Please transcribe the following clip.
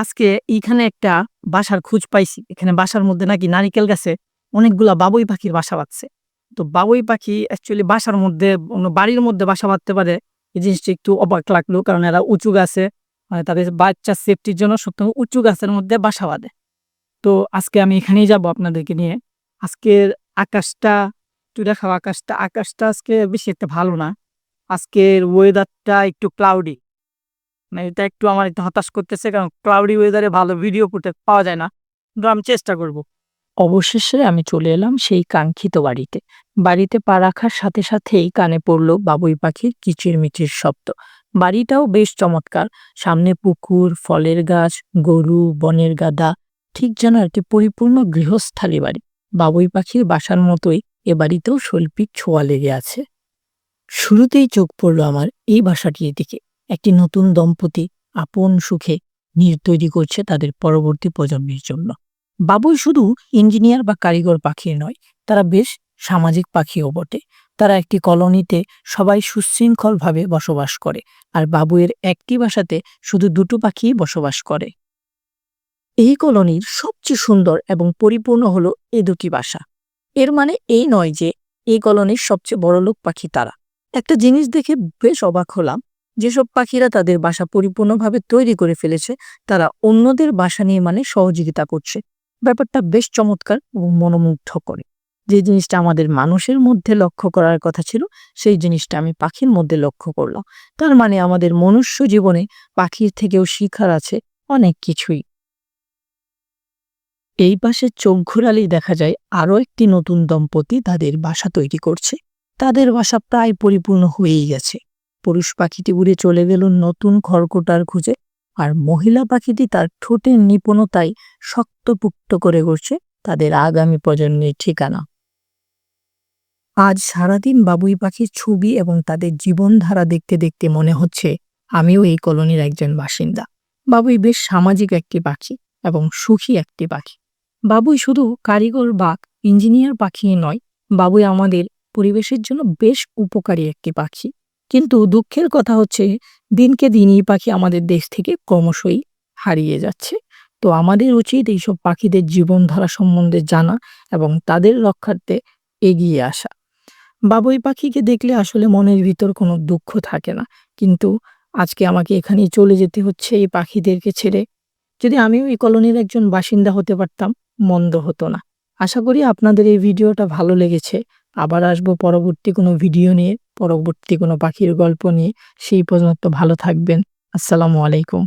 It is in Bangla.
আজকে এইখানে একটা বাসার খোঁজ পাইছি। এখানে বাসার মধ্যে নাকি নারিকেল গাছে অনেকগুলা বাবুই পাখির বাসা বাঁধছে। তো বাবুই পাখি অ্যাকচুয়ালি বাসার মধ্যে বাড়ির মধ্যে বাসা বাঁধতে পারে। এই জিনিসটা একটু অবাক লাগল, কারণ এরা উঁচু গাছে মানে তাদের বাচ্চার সেফটির জন্য সবসময় উঁচু গাছের মধ্যে বাসা বাঁধে। তো আজকে আমি এখানেই যাব আপনাদেরকে নিয়ে। আজকের আকাশটা, একটু দেখাও আকাশটা। আকাশটা আজকে বেশি একটা ভালো না। আজকের ওয়েদারটা একটু ক্লাউডি মানে এটা একটু আমার একটু হতাশ করতেছে, কারণ ক্লাউডি ওয়েদারে ভালো ভিডিও ফুটেজ পাওয়া যায় না। কিন্তু আমি চেষ্টা করব। অবশেষে আমি চলে এলাম সেই কাঙ্ক্ষিত বাড়িতে। বাড়িতে পা রাখার সাথে সাথেই কানে পড়ল বাবুই পাখির কিচিরমিচির শব্দ। বাড়িটাও বেশ চমৎকার। সামনে পুকুর, ফলের গাছ, গরু, বনের গাদা, ঠিক যেন একটি পরিপূর্ণ গৃহস্থালী বাড়ি। বাবুই পাখির বাসার মতোই এ বাড়িতেও শৈল্পিক ছোঁয়া লেগে আছে। শুরুতেই চোখ পড়ল আমার এই বাসাটির দিকে। একটি নতুন দম্পতি আপন সুখে নীড় তৈরি করছে তাদের পরবর্তী প্রজন্মের জন্য। বাবুই শুধু ইঞ্জিনিয়ার বা কারিগর পাখি নয়, তারা বেশ সামাজিক পাখিও বটে। তারা একটি কলোনিতে সবাই সুশৃঙ্খলভাবে বসবাস করে আর বাবুয়ের একটি বাসাতে শুধু দুটো পাখিই বসবাস করে। এই কলোনির সবচেয়ে সুন্দর এবং পরিপূর্ণ হলো এ দুটি বাসা। এর মানে এই নয় যে এই কলোনির সবচেয়ে বড়লোক পাখি তারা। একটা জিনিস দেখে বেশ অবাক হলাম যেসব পাখিরা তাদের বাসা পরিপূর্ণভাবে তৈরি করে ফেলেছে, তারা অন্যদের বাসা নিয়ে মানে সহযোগিতা করছে। ব্যাপারটা বেশ চমৎকার এবং মনোমুগ্ধ করে যে জিনিসটা আমাদের মানুষের মধ্যে লক্ষ্য করার কথা ছিল, সেই জিনিসটা আমি পাখির মধ্যে লক্ষ্য করলাম। তার মানে আমাদের মনুষ্য জীবনে পাখির থেকেও শিখার আছে অনেক কিছুই। এই পাশে চোখ ঘুরালেই দেখা যায়, আরও একটি নতুন দম্পতি তাদের বাসা তৈরি করছে। তাদের বাসা প্রায় পরিপূর্ণ হয়েই গেছে। পুরুষ পাখিটি উড়ে চলে গেল নতুন খড়কোটার খুঁজে। আর মহিলা পাখিটি তার ঠোঁটের নিপুণতায় শক্তপুক্ত করে করছে তাদের আগামী প্রজন্মের ঠিকানা। আজ সারাদিন বাবুই পাখির ছবি এবং তাদের জীবনধারা দেখতে দেখতে মনে হচ্ছে, আমিও এই কলোনির একজন বাসিন্দা। বাবুই বেশ সামাজিক একটি পাখি এবং সুখী একটি পাখি। বাবুই শুধু কারিগর বা ইঞ্জিনিয়ার পাখি নয়, বাবুই আমাদের পরিবেশের জন্য বেশ উপকারী একটি পাখি। কিন্তু দুঃখের কথা হচ্ছে, দিনকে দিন এই পাখি আমাদের দেশ থেকে ক্রমশই হারিয়ে যাচ্ছে। তো আমাদের উচিত এইসব পাখিদের জীবনধারা সম্বন্ধে জানা এবং তাদের রক্ষার্থে এগিয়ে আসা। বাবুই পাখিকে দেখলে আসলে মনের ভিতর কোনো দুঃখ থাকে না। কিন্তু আজকে আমাকে এখানেই চলে যেতে হচ্ছে এই পাখিদেরকে ছেড়ে। যদি আমিও এই কলোনির একজন বাসিন্দা হতে পারতাম, মন্দ হতো না। আশা করি আপনাদের এই ভিডিওটা ভালো লেগেছে। আবার আসব পরবর্তী কোনো ভিডিও নিয়ে। পরবর্তী কোনো পাখির গল্প নিয়ে সেই পর্যন্ত ভালো থাকবেন। আসসালামু আলাইকুম।